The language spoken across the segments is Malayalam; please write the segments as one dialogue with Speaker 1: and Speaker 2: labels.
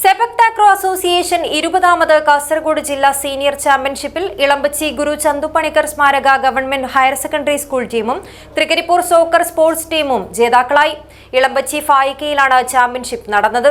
Speaker 1: സെപക് താക്രോ അസോസിയേഷൻ ഇരുപതാമത് കാസർഗോഡ് ജില്ലാ സീനിയർ ചാമ്പ്യൻഷിപ്പിൽ ഇളമ്പച്ചി ഗുരു ചന്തുപണിക്കർ സ്മാരക ഗവൺമെന്റ് ഹയർ സെക്കൻഡറി സ്കൂൾ ടീമും തൃക്കരിപ്പൂർ സോക്കർ സ്പോർട്സ് ടീമും ജേതാക്കളായി. ഇളമ്പച്ചി ഫായിക്കയിലാണ് ചാമ്പ്യൻഷിപ്പ് നടന്നത്.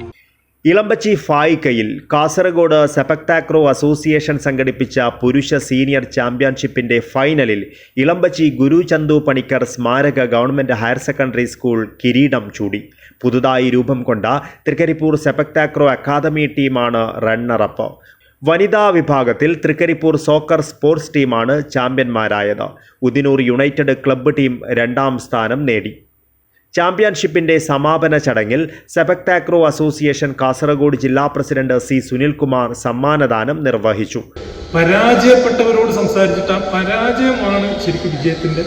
Speaker 2: Elambachi ഫായിക്കയിൽ കാസർഗോഡ് സെപക്താക്രോ അസോസിയേഷൻ സംഘടിപ്പിച്ച പുരുഷ സീനിയർ ചാമ്പ്യൻഷിപ്പിന്റെ ഫൈനലിൽ ഇളമ്പച്ചി ഗുരു ചന്തു പണിക്കർ സ്മാരക ഗവൺമെന്റ് ഹയർ സെക്കൻഡറി സ്കൂൾ കിരീടം ചൂടി. പുതുതായി രൂപം കൊണ്ട തൃക്കരിപ്പൂർ സെപക്താക്രോ അക്കാദമി ടീമാണ് റണ്ണറപ്പ്. വനിതാ വിഭാഗത്തിൽ തൃക്കരിപ്പൂർ സോക്കർ സ്പോർട്സ് ടീമാണ് ചാമ്പ്യന്മാരായത്. ഉദിനൂർ യുണൈറ്റഡ് ക്ലബ്ബ് ടീം രണ്ടാം സ്ഥാനം നേടി. ചാമ്പ്യൻഷിപ്പിന്റെ സമാപന ചടങ്ങിൽ സെപക് താക്രോ അസോസിയേഷൻ കാസർഗോഡ് ജില്ലാ പ്രസിഡന്റ് സി സുനിൽകുമാർ സമ്മാനദാനം നിർവഹിച്ചു.
Speaker 3: പരാജയപ്പെട്ടവരോട് സംസാരിച്ചിട്ട് പരാജയമാണ് ശരിക്കും വിജയത്തിന്റെ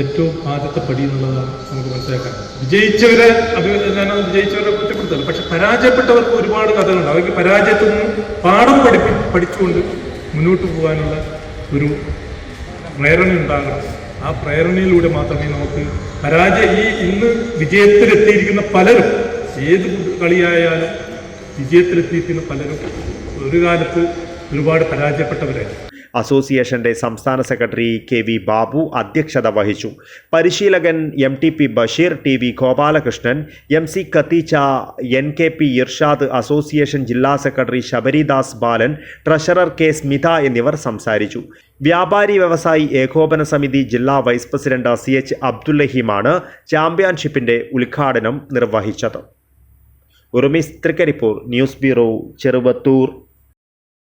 Speaker 3: ഏറ്റവും ആദ്യത്തെ പടി എന്നുള്ളതാണ് നമുക്ക് മനസ്സിലാക്കാൻ വിജയിച്ചവരെ അഭിനന്ദനം വിജയിച്ചവരെ കുറ്റപ്പെടുത്തല്ല പക്ഷെ പരാജയപ്പെട്ടവർക്ക് ഒരുപാട് കഥകളുണ്ട്. അവർക്ക് പരാജയത്തിൽ നിന്ന് പാഠം പഠിപ്പി പഠിച്ചുകൊണ്ട് മുന്നോട്ട് പോകാനുള്ള ഒരു പ്രേരണ ഉണ്ടാകണം ആ പ്രേരണയിലൂടെ മാത്രമേ നമുക്ക് പരാജയ ഈ ഇന്ന് വിജയത്തിലെത്തിയിരിക്കുന്ന പലരും ഏത് കളിയായാലും വിജയത്തിലെത്തിയിരിക്കുന്ന പലരും ഒരു കാലത്ത് ഒരുപാട് പരാജയപ്പെട്ടവരായിരുന്നു
Speaker 2: അസോസിയേഷന്റെ സംസ്ഥാന സെക്രട്ടറി കെ വി ബാബു അധ്യക്ഷത വഹിച്ചു. പരിശീലകൻ M T P Basheer T V Gopalakrishnan M C Katheecha N K P Irshad association ജില്ലാ secretary Sabaridas Balan treasurer K Smitha എന്നിവർ സംസാരിച്ചു. വ്യാപാരി വ്യവസായി ഏകോപന സമിതി ജില്ലാ വൈസ് പ്രസിഡന്റ് സി എച്ച് അബ്ദുല്ലഹീമാണ് ചാമ്പ്യൻഷിപ്പിന്റെ ഉദ്ഘാടനം നിർവഹിച്ചത്. Urumis Thrikaripur news bureau Cheruvathur.